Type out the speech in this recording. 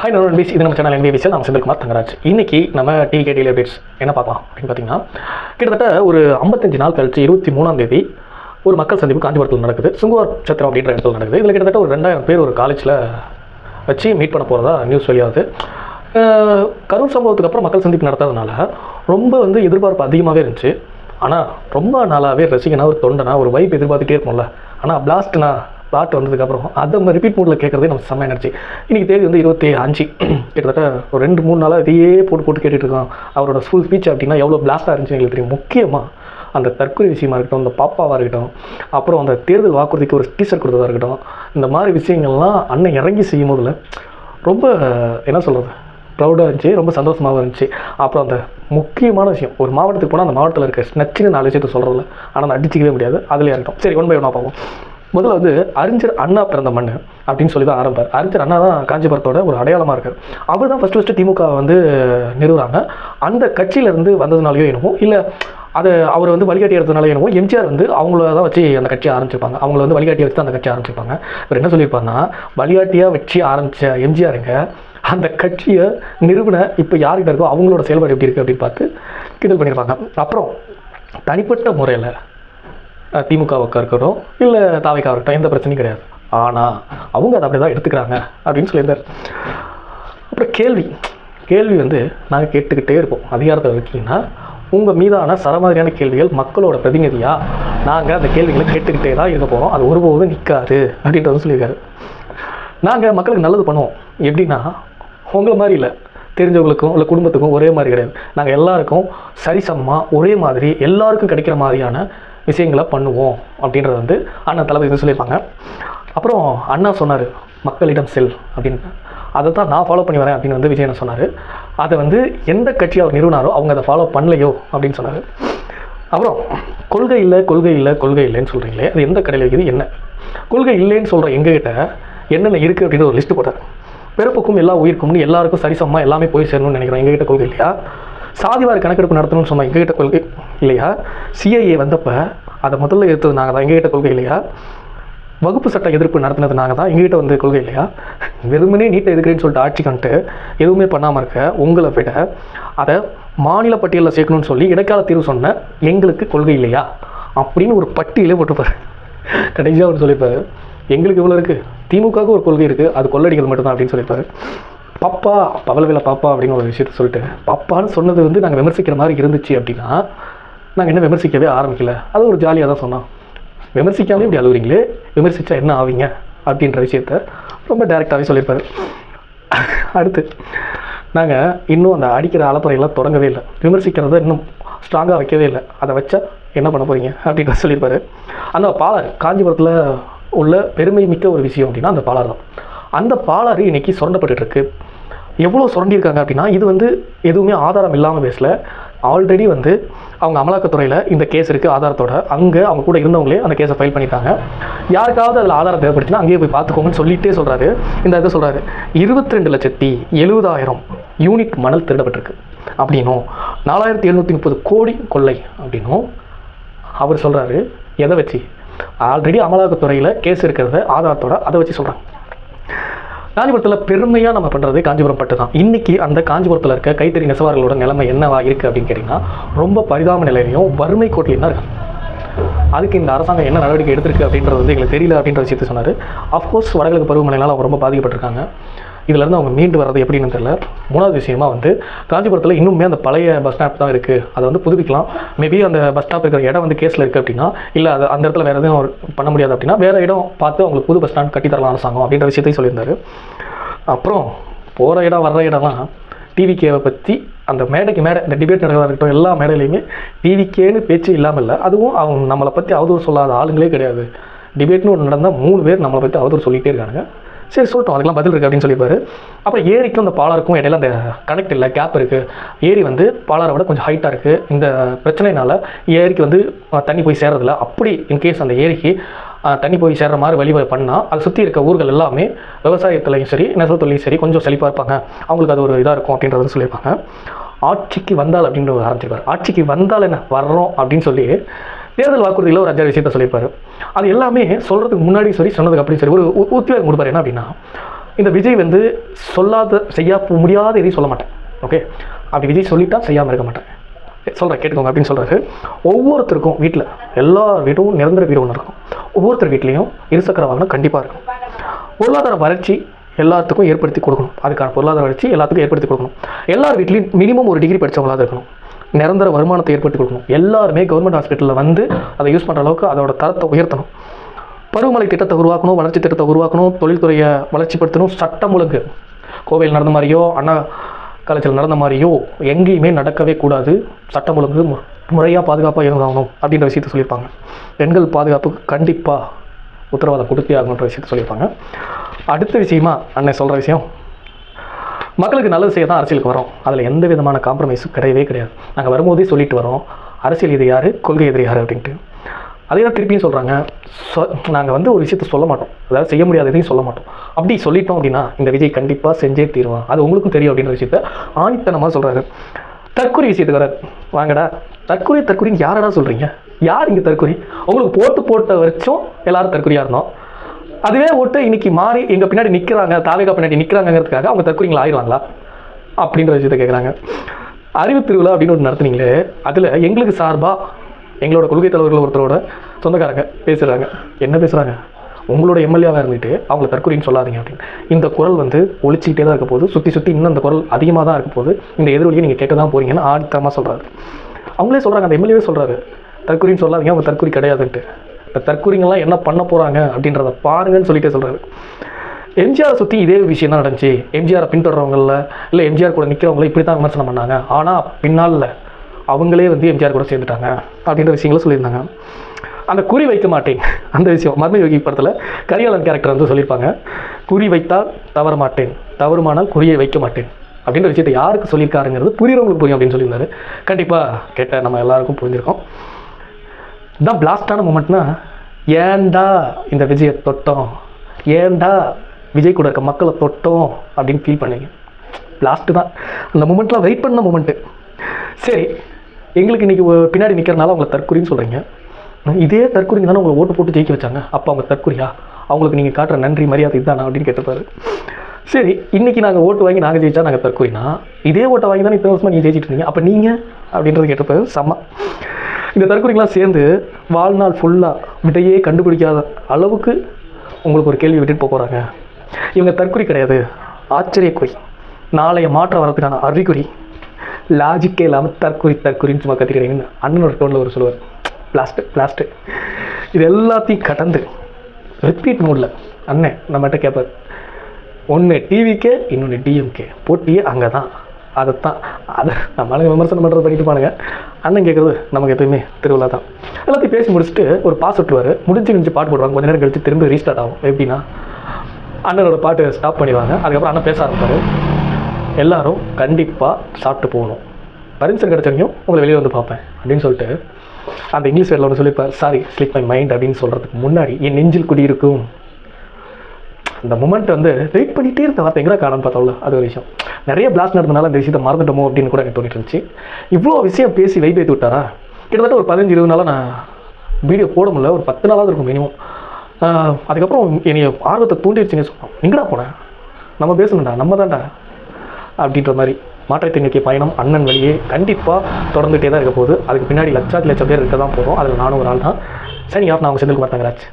Hi நான் நண்பீஸ் இது நம்ம சேனல் என்பி விஷயம் நான் செந்தில்குமார் தங்கராஜ். இன்னைக்கு நம்ம டிவி கே டெய்லி அப்டேட்ஸ் என்ன பார்க்கலாம் அப்படின்னு பார்த்தீங்கன்னா கிட்டத்தட்ட ஒரு ஐம்பத்தஞ்சு நாள் கழிச்சு இருபத்தி மூணாம் தேதி ஒரு மக்கள் சந்திப்பு காஞ்சிபுரத்தில் நடக்குது. சுங்குவார் சத்திரம் அப்படின்ற இடத்துல நடக்குது. இதில் கிட்டத்தட்ட ஒரு ரெண்டாயிரம் பேர் ஒரு காலேஜில் வச்சு மீட் பண்ண போகிறதா நியூஸ் வெளியாகுது. கரூர் சம்பவத்துக்கு அப்புறம் மக்கள் சந்திப்பு நடத்துறதுனால ரொம்ப வந்து எதிர்பார்ப்பு அதிகமாகவே இருந்துச்சு. ஆனால் ரொம்ப நாளாகவே ரசிகனா ஒரு தொண்டனா ஒரு வைப் எதிர்பார்த்துட்டே இருப்போம்ல. ஆனால் பிளாஸ்ட்னா பாட்டு வந்ததுக்கப்புறம் அதை நம்ம ரிப்பீட் மூடில் கேட்குறதே நம்ம செம்ம எனர்ஜி இன்றைக்கி தேதி வந்து இருபத்தி அஞ்சு. கிட்டத்தட்ட ஒரு ரெண்டு மூணு நாளாக இதையே போட்டு போட்டு கேட்டுட்டு இருக்கோம் அவரோட ஃபுல் ஸ்பீச் அப்படின்னா எவ்வளோ பிளாஸ்டாக இருந்துச்சு எங்களுக்கு தெரியும். முக்கியமாக அந்த தற்கொலை விஷயமா இருக்கட்டும் இந்த பாப்பாவாக இருக்கட்டும் அப்புறம் அந்த தேர்தல் வாக்குறுதிக்கு ஒரு டீசர் கொடுத்ததாக இருக்கட்டும் இந்த மாதிரி விஷயங்கள்லாம் அண்ணன் இறங்கி செய்யும் போதில் ரொம்ப என்ன சொல்கிறது ப்ரௌடாக இருந்துச்சு ரொம்ப சந்தோஷமாகவும் இருந்துச்சு. அப்புறம் அந்த முக்கியமான விஷயம் ஒரு மாவட்டத்துக்கு போனால் அந்த மாவட்டத்தில் இருக்க நச்சுன்னு நாலு விஷயத்த சொல்கிறதில்ல ஆனால் அடிச்சிக்கவே முடியாது. அதிலே இருக்கட்டும் சரி ஒன் பை ஒன்றா பார்ப்போம். முதல்ல வந்து அறிஞர் அண்ணா பிறந்த மண் அப்படின்னு சொல்லி தான் ஆரம்பிப்பார். அறிஞர் அண்ணா தான் காஞ்சிபுரத்தோட ஒரு அடையாளமாக இருக்கார். அவர் தான் ஃபஸ்ட்டு ஃபஸ்ட்டு திமுக வந்து நிறுவுறாங்க. அந்த கட்சியிலேருந்து வந்ததுனாலையோ என்னமோ இல்லை அது அவர் வந்து வழிகாட்டி எடுத்ததுனால என்னவோ எம்ஜிஆர் வந்து அவங்கள தான் வச்சு அந்த கட்சியை ஆரம்பிச்சிருப்பாங்க. அவங்கள வந்து வழிகாட்டியை வச்சு தான் அந்த கட்சி ஆரம்பிச்சிருப்பாங்க. இவர் என்ன சொல்லியிருப்பாருன்னா வழிகாட்டியாக வச்சு ஆரம்பித்த எம்ஜிஆருங்க அந்த கட்சியை நிறுவன இப்போ யார்கிட்ட இருக்கோ அவங்களோட செயல்பாடு எப்படி இருக்குது அப்படின்னு பார்த்து கிண்டல் பண்ணியிருப்பாங்க. அப்புறம் தனிப்பட்ட முறையில் திமுகவுக்கு இருக்கட்டும் இல்லை தாவைக்காக இருக்கட்டும் எந்த பிரச்சனையும் கிடையாது. ஆனால் அவங்க அதை அப்படி தான் எடுத்துக்கிறாங்க அப்படின்னு சொல்லியிருந்தார். அப்புறம் கேள்வி. கேள்வி வந்து நாங்கள் கேட்டுக்கிட்டே இருப்போம். அதிகாரத்தில் இருக்கீங்கன்னா உங்கள் மீதான சரமாதிரியான கேள்விகள் மக்களோட பிரதிநிதியாக நாங்கள் அந்த கேள்விகளை கேட்டுக்கிட்டே தான் இருக்க போகிறோம் அது ஒருபோதும் நிற்காது அப்படின்றத சொல்லியிருக்காரு. நாங்கள் மக்களுக்கு நல்லது பண்ணுவோம். எப்படின்னா உங்களை மாதிரி இல்லை. தெரிஞ்சவங்களுக்கும் இல்லை குடும்பத்துக்கும் ஒரே மாதிரி கிடையாது. நாங்கள் எல்லாருக்கும் சரிசமமாக ஒரே மாதிரி எல்லாருக்கும் கிடைக்கிற மாதிரியான விஷயங்களை பண்ணுவோம் அப்படின்றது வந்து அண்ணா தளபதி வந்து சொல்லியிருப்பாங்க. அப்புறம் அண்ணா சொன்னார் மக்களிடம் செல் அப்படின்னு. அதை தான் நான் ஃபாலோ பண்ணி வரேன் அப்படின்னு வந்து விஜயன் சொன்னார். அதை வந்து எந்த கட்சி அவர் நிறுவனாரோ அவங்க அதை ஃபாலோ பண்ணலையோ அப்படின்னு சொன்னார். அப்புறம் கொள்கை இல்லை கொள்கை இல்லை கொள்கை இல்லைன்னு சொல்கிறீங்களே அது எந்த கடையில் இருக்குது என்ன? கொள்கை இல்லைன்னு சொல்கிற எங்ககிட்ட என்னென்ன இருக்குது அப்படின்னு ஒரு லிஸ்ட்டு போட்டார். பிறப்புக்கும் எல்லா உயிருக்கும்னு எல்லாருக்கும் சரிசமமாக எல்லாமே போய் சேரணும்னு நினைக்கிறோம். எங்ககிட்ட கொள்கை இல்லையா? சாதிவாரி கணக்கெடுப்பு நடத்தணும்னு சொன்னால் எங்ககிட்ட கொள்கை இல்லையா? சிஐஏ வந்தப்போ அதை முதல்ல எடுத்தது நாங்கள் தான் எங்ககிட்ட கொள்கை இல்லையா? வகுப்பு சட்ட எதிர்ப்பு நடத்தினது நாங்கள் தான் எங்ககிட்ட வந்து கொள்கை இல்லையா? வெறுமனே நீட்டை எதுக்குறேன்னு சொல்லிட்டு ஆட்சி கண்டுட்டு எதுவுமே பண்ணாமல் இருக்க உங்களை விட அதை மாநில பட்டியலில் சேர்க்கணும்னு சொல்லி இடைக்கால தீர்வு சொன்ன எங்களுக்கு கொள்கை இல்லையா? அப்படின்னு ஒரு பட்டியலே போட்டுப்பார் கடைசியாக அவர் சொல்லிப்பார் எங்களுக்கு இவ்வளோ இருக்குது திமுகவுக்கு ஒரு கொள்கை இருக்குது அது கொள்ளடிக்கிறது மட்டும்தான் அப்படின்னு சொல்லியிருப்பாரு. பாப்பா பவலவேல பாப்பா அப்படின்னு ஒரு விஷயத்த சொல்லிட்டு பாப்பான்னு சொன்னது வந்து நாங்கள் விமர்சிக்கிற மாதிரி இருந்துச்சு அப்படின்னா நாங்கள் என்ன விமர்சிக்கவே ஆரம்பிக்கல. அது ஒரு ஜாலியாக தான் சொன்னோம் விமர்சிக்காமலே இப்படி அழுகுறீங்களே விமர்சித்தா என்ன ஆவீங்க? அப்படின்ற விஷயத்த ரொம்ப டைரெக்டாகவே சொல்லியிருப்பாரு. அடுத்து நாங்கள் இன்னும் அந்த அடிக்கிற அலப்பறையெல்லாம் தொடங்கவே இல்லை. விமர்சிக்கிறத இன்னும் ஸ்ட்ராங்காக வைக்கவே இல்லை. அதை வச்சா என்ன பண்ண போகிறீங்க அப்படின்ற சொல்லியிருப்பாரு. அந்த பாலாறு காஞ்சிபுரத்தில் உள்ள பெருமை மிக்க ஒரு விஷயம் அப்படின்னா அந்த பாலாறு தான். அந்த பாலாறு இன்றைக்கி சுரண்டப்பட்டுருக்கு எவ்வளோ சுரண்டியிருக்காங்க அப்படின்னா இது வந்து எதுவுமே ஆதாரம் இல்லாமல் பேசல. ஆல்ரெடி வந்து அவங்க அமலாக்கத்துறையில் இந்த கேஸ் இருக்குது ஆதாரத்தோட. அங்கே அவங்க கூட இருந்தவங்களே அந்த கேஸை ஃபைல் பண்ணிட்டாங்க. யாருக்காவது அதில் ஆதாரம் தேவைப்படுச்சுன்னா அங்கேயே போய் பார்த்துக்கோங்கன்னு சொல்லிகிட்டே சொல்கிறாரு இந்த இதை சொல்கிறாரு இருபத்தி ரெண்டு லட்சத்தி எழுபதாயிரம் யூனிட் மணல் திருடப்பட்டிருக்கு அப்படின்னும் நாலாயிரத்தி எழுநூற்றி முப்பது கோடி கொள்ளை அப்படின்னும் அவர் சொல்கிறாரு எதை வச்சு? ஆல்ரெடி அமலாக்கத்துறையில் கேஸ் இருக்கிறத ஆதாரத்தோட அதை வச்சு சொல்கிறாங்க காஞ்சிபுரத்தில் பெருமையாக நம்ம பண்ணுறது காஞ்சிபுரம் பட்டு தான். இன்றைக்கி அந்த காஞ்சிபுரத்தில் இருக்க கைத்தறி நெசவார்களோட நிலைமை என்னவா இருக்குது அப்படின்னு கேட்டிங்கன்னா ரொம்ப பரிதாப நிலையிலையும் வறுமை கோட்டிலையும் தான் இருக்காங்க அதுக்கு இந்த அரசாங்கம் என்ன நடவடிக்கை எடுத்திருக்கு அப்படின்றது வந்து எங்களுக்கு தெரியல அப்படின்ற விஷயத்தை சொன்னார். அஃப்கோர்ஸ் வடகிழக்கு பருவமழையினால் அவங்க ரொம்ப பாதிக்கப்பட்டிருக்காங்க. இதுலேருந்து அவங்க மீண்டு வர்றது எப்படின்னு தெரியல. மூணாவது விஷயமா வந்து காஞ்சிபுரத்தில் இன்னுமே அந்த பழைய பஸ் ஸ்டாப் தான் இருக்குது அதை வந்து புதுப்பிக்கலாம். மேபி அந்த பஸ் ஸ்டாப் இருக்கிற இடம் வந்து கேஸில் இருக்குது அப்படின்னா இல்லை அது அந்த இடத்துல வேறு எதுவும் ஒரு பண்ண முடியாது அப்படின்னா வேறு இடம் பார்த்து அவங்களுக்கு புது பஸ் ஸ்டாண்ட் கட்டி தரலாம் அரசாங்கம் அப்படின்ற விஷயத்தையும் சொல்லியிருந்தாரு. அப்புறம் போகிற இடம் வர்ற இடம்லாம் டிவிகேவை பற்றி அந்த மேடைக்கு மேடை இந்த டிபேட் நடக்கிறதா இருக்கட்டும் எல்லா மேடையிலையுமே டிவிகேன்னு பேச்சு இல்லாமல் இல்லை. அதுவும் அவங்க நம்மளை பற்றி அவதூறு சொல்லாத ஆளுங்களே கிடையாது. டிபேட்னு ஒன்று நடந்தால் மூணு பேர் நம்மளை பற்றி அவதூறு சொல்லிகிட்டே இருக்காங்க சரி சொல்லிட்டோம் அதுக்கெல்லாம் பதில் இருக்குது அப்படின்னு சொல்லியிருப்பாரு. அப்புறம் ஏரிக்கும் அந்த பாலாருக்கும் இடையில அந்த கனெக்ட் இல்லை கேப் இருக்குது ஏரி வந்து பாலாரை விட கொஞ்சம் ஹைட்டாக இருக்குது இந்த பிரச்சனைனால ஏரிக்கு வந்து தண்ணி போய் சேர்றதில்ல. அப்படி இன்கேஸ் அந்த ஏரிக்கு தண்ணி போய் சேர்ற மாதிரி வழிவகை பண்ணால் அதை சுற்றி இருக்க ஊர்கள் எல்லாமே விவசாயத்துலையும் சரி நெசவுத்துலையும் சரி கொஞ்சம் செழிப்பாக இருப்பாங்க. அவங்களுக்கு அது ஒரு இதாக இருக்கும் அப்படின்றத சொல்லியிருப்பாங்க. ஆட்சிக்கு வந்தால் அப்படின்ற ஒரு ஆரம்பிச்சிருப்பார். ஆட்சிக்கு வந்தால் என்ன? வர்றோம் அப்படின்னு சொல்லி தேர்தல் வாக்குறுதியில் ஒரு அஞ்சாறு விஷயத்த சொல்லியிருப்பாரு. அது எல்லாமே சொல்கிறதுக்கு முன்னாடி சரி சொன்னதுக்கு அப்படி சரி ஒரு உ- கொடுப்பாரு. என்ன அப்படின்னா இந்த விஜய் வந்து சொல்லாத செய்ய முடியாத எதையும் சொல்ல மாட்டேன். ஓகே? அப்படி விஜய் சொல்லிட்டா செய்யாமல் இருக்க மாட்டேன். சொல்கிறேன் கேட்டுக்கோங்க அப்படின்னு சொல்கிறாரு ஒவ்வொருத்தருக்கும் வீட்டில் எல்லா வீடும் நிரந்தர வீடு ஒன்று இருக்கும். ஒவ்வொருத்தர் வீட்லேயும் இருசக்கர வாகனம் கண்டிப்பாக இருக்கும். பொருளாதார வளர்ச்சி எல்லாத்துக்கும் ஏற்படுத்தி கொடுக்கணும். அதுக்கான பொருளாதார வளர்ச்சி எல்லாத்துக்கும் ஏற்படுத்தி கொடுக்கணும். எல்லார் வீட்லேயும் மினிமம் ஒரு டிகிரி படித்தவங்களாக இருக்கணும். நிரந்தர வருமானத்தை ஏற்படுத்தி கொடுக்கணும். எல்லாருமே கவர்மெண்ட் ஹாஸ்பிட்டலில் வந்து அதை யூஸ் பண்ணுற அளவுக்கு அதோட தரத்தை உயர்த்தணும். பருவமழை திட்டத்தை உருவாக்கணும் வளர்ச்சி திட்டத்தை உருவாக்கணும் தொழில்துறையை வளர்ச்சிப்படுத்தணும் சட்டம் ஒழுங்கு. கோவையில் நடந்த மாதிரியோ அண்ணா காலேஜில் நடந்த மாதிரியோ எங்கேயுமே நடக்கவே கூடாது. சட்டம் ஒழுங்கு மு- முறையாக பாதுகாப்பாக இருந்தாகணும் அப்படின்ற விஷயத்த சொல்லியிருப்பாங்க. பெண்கள் பாதுகாப்புக்கு கண்டிப்பாக உத்தரவாதம் கொடுத்தே ஆகணுன்ற விஷயத்த சொல்லியிருப்பாங்க. அடுத்த விஷயமா அண்ணன் சொல்கிற விஷயம். மக்களுக்கு நல்லது செய்ய தான் அரசியலுக்கு வரோம். அதில் எந்த விதமான காம்ப்ரமைஸும் கிடையவே கிடையாது. நாங்கள் வரும்போதே சொல்லிட்டு வரோம். அரசியல் இது யார்? கொள்கை எதிரி யார் அப்படின்ட்டு. அதே தான் திருப்பியும் சொல்கிறாங்க சொ நாங்கள் வந்து ஒரு விஷயத்த சொல்ல மாட்டோம். அதாவது செய்ய முடியாத எதையும் சொல்ல மாட்டோம். அப்படி சொல்லிட்டோம் அப்படின்னா இந்த விஜய் கண்டிப்பாக செஞ்சே தீருவான். அது உங்களுக்கும் தெரியும் அப்படின்ற விஷயத்த ஆணித்தனமாக சொல்கிறாரு தற்கொலை விஷயத்துக்கு வராது வாங்கடா. தற்கொலை தற்கொலைன்னு யாரடா சொல்கிறீங்க யார் இங்கே தற்கொலை? உங்களுக்கு போட்டு போட்ட வரைச்சும் எல்லாரும் தற்கொலையாக இருந்தோம். அதுவே ஓட்டு இன்னைக்கு மாறி எங்கள் பின்னாடி நிற்கிறாங்க தாவேகா பின்னாடி நிற்கிறாங்கிறதுக்காக அவங்க தற்கொலைங்களா ஆயிடுவாங்களா? அப்படின்ற விஷயத்த கேட்குறாங்க அறிவு திருவிழா அப்படின்னு ஒன்று நடத்துனீங்களே அதில் எங்களுக்கு சார்பாக எங்களோட கொள்கை தலைவர்கள் ஒருத்தரோட சொந்தக்காரங்க பேசுகிறாங்க என்ன பேசுகிறாங்க உங்களோட எம்எல்ஏவாக இருந்துட்டு அவங்கள தற்கொலைன்னு சொல்லாதீங்க அப்படின்னு. இந்த குரல் வந்து ஒழிச்சிக்கிட்டே தான் இருக்க போது சுற்றி சுற்றி இன்னும் அந்த குரல் அதிகமாக தான் இருக்க போது இந்த எதிரொலியை நீங்கள் கேட்க தான் போகிறீங்கன்னு ஆடித்தரமாக சொல்கிறாரு அவங்களே சொல்கிறாங்க அந்த எம்எல்ஏவே சொல்கிறாரு தற்கொலைன்னு சொல்லாதீங்க அவங்க தற்கொலை கிடையாதுன்ட்டு. இப்போ தற்கொலைங்கெல்லாம் என்ன பண்ண போகிறாங்க அப்படின்றத பாருங்கன்னு சொல்லிட்டு சொல்கிறாரு எம்ஜிஆர் சுற்றி இதே விஷயம் தான் நடந்துச்சு. எம்ஜிஆரை பின்தொடர்றவங்களில் இல்லை எம்ஜிஆர் கூட நிற்கிறவங்கள இப்படி தான் விமர்சனம் பண்ணாங்க. ஆனால் பின்னால் அவங்களே வந்து எம்ஜிஆர் கூட சேர்ந்துட்டாங்க அப்படின்ற விஷயங்களும் சொல்லியிருந்தாங்க. அந்த குறி வைக்க மாட்டேன். அந்த விஷயம் மர்ம யோகி படத்தில் கரிகாலன் கேரக்டர் வந்து சொல்லியிருப்பாங்க. குறி வைத்தால் தவற மாட்டேன். தவறுமானால் குறியை வைக்க மாட்டேன். அப்படின்ற விஷயத்தை யாருக்கு சொல்லியிருக்காருங்கிறது புரியுறவங்களுக்கு புரியும் அப்படின்னு சொல்லியிருந்தாரு. கண்டிப்பாக கேட்ட நம்ம எல்லாருக்கும் புரிஞ்சிருக்கோம். தான் பிளாஸ்டான மூமெண்ட்னா ஏன்டா இந்த விஜயை தொட்டோம்? ஏன்டா விஜய் கூட இருக்க மக்களை தொட்டோம்? அப்படின்னு ஃபீல் பண்ணீங்க லாஸ்ட்டு தான். அந்த மூமெண்ட்லாம் வெயிட் பண்ண மூமெண்ட்டு சரி எங்களுக்கு இன்றைக்கி பின்னாடி நிற்கிறனால அவங்கள தற்கொலைன்னு சொல்கிறீங்க இதே தற்கொலைங்க தானே உங்களை ஓட்டு போட்டு ஜெயிக்க வச்சாங்க. அப்போ அவங்க தற்கொலையா? அவங்களுக்கு நீங்கள் காட்டுற நன்றி மரியாதை இதுதானா அப்படின்னு கேட்டிருப்பாரு. சரி இன்றைக்கி நாங்கள் ஓட்டு வாங்கி நாங்கள் ஜெயிச்சா நாங்கள் தற்கொலைனா இதே ஓட்டை வாங்கி தானே இத்தனை வருஷமாக நீங்கள் ஜெயிச்சிட்டு இருந்தீங்க. அப்போ நீங்கள் அப்படின்றது கேட்டிருப்பாரு. செம்ம. இந்த தற்கொலைகளாம் சேர்ந்து வாழ்நாள் ஃபுல்லாக விடையே கண்டுபிடிக்காத அளவுக்கு உங்களுக்கு ஒரு கேள்வி விட்டுட்டு போக போகிறாங்க இவங்க தற்கொலை கிடையாது. ஆச்சரியக்குறி நாளைய மாற்றம் வரதுக்கான அறிகுறி. லாஜிக்கே இல்லாமல் தற்கொலை தற்கொலின்னு சும்மா கத்திக்கிறீங்கன்னு அண்ணனோட டோனில் ஒரு சொல்லுவார். பிளாஸ்ட் பிளாஸ்ட் இது எல்லாத்தையும் கடந்து ரிப்பீட் மூடில் அண்ணன் நம்மகிட்ட கேட்பார் ஒன்று டிவிக்கே இன்னொன்று டிஎம்கே போட்டியே அங்கே தான் அதைத்தான். அதை நம்மளால விமர்சனம் பண்ணுறது பண்ணிட்டு பானுங்க அண்ணன் கேட்குறது நமக்கு எப்பயுமே திருவிழா தான். எல்லாத்தையும் பேசி முடிச்சுட்டு ஒரு பாஸ் விட்டுருவார். முடிஞ்சு முடிஞ்சு பாட்டு போடுவாங்க. கொஞ்ச நேரம் கழிச்சு திரும்ப ரீஸ்டார்ட் ஆகும். எப்படின்னா அண்ணனோட பாட்டு ஸ்டாப் பண்ணிடுவாங்க. அதுக்கப்புறம் அண்ணன் பேச ஆரம்பிப்பார். எல்லாரும் கண்டிப்பாக சாப்பிட்டு போகணும். பர்மிஷன் கிடைச்சவங்க உங்களை வெளியே வந்து பார்ப்பேன் அப்படின்னு சொல்லிட்டு அந்த இங்கிலீஷ் வேர்டில் ஒன்று சொல்லியிருப்பார். சாரி ஸ்லிப் மை மைண்ட் அப்படின்னு சொல்கிறதுக்கு முன்னாடி என் நெஞ்சில் குடியிருக்கும். அந்த மூமெண்ட் வந்து வெயிட் பண்ணிகிட்டே இருந்த வார்த்தை எங்கே காணும் பார்த்தோம்ல அது ஒரு விஷயம். நிறைய பிளாஸ்ட் நடந்தனால இந்த விஷயத்தை மறந்துட்டோமோ அப்படின்னு கூட எனக்கு தோணிட்டு இருந்துச்சு. இவ்வளோ விஷயம் பேசி வெயிட் ஏற்றி விட்டாரா? கிட்டத்தட்ட ஒரு பதினஞ்சு இருபது நாளாக நான் வீடியோ போட முடியல. ஒரு பத்து நாளாவது இருக்கும் மினிமம் அதுக்கப்புறம் என்னைய ஆர்வத்தை தூண்டிடுச்சுன்னு சொன்னோம் எங்கடா போனேன் நம்ம பேசணும்டா நம்ம தான்டா. அப்படின்ற மாதிரி மாற்றத்தை நோக்கிய பயணம் அண்ணன் வழியே கண்டிப்பாக தொடர்ந்துகிட்டே தான் இருக்க போகுது. அதுக்கு பின்னாடி லட்சாதி லட்சம் பேர் இருக்க தான் போகிறோம் அதில் நானும் ஒரு ஆள் தான் சரி ஆஃப் நான் உங்கள் செந்தில் குமார் தங்கராஜ்.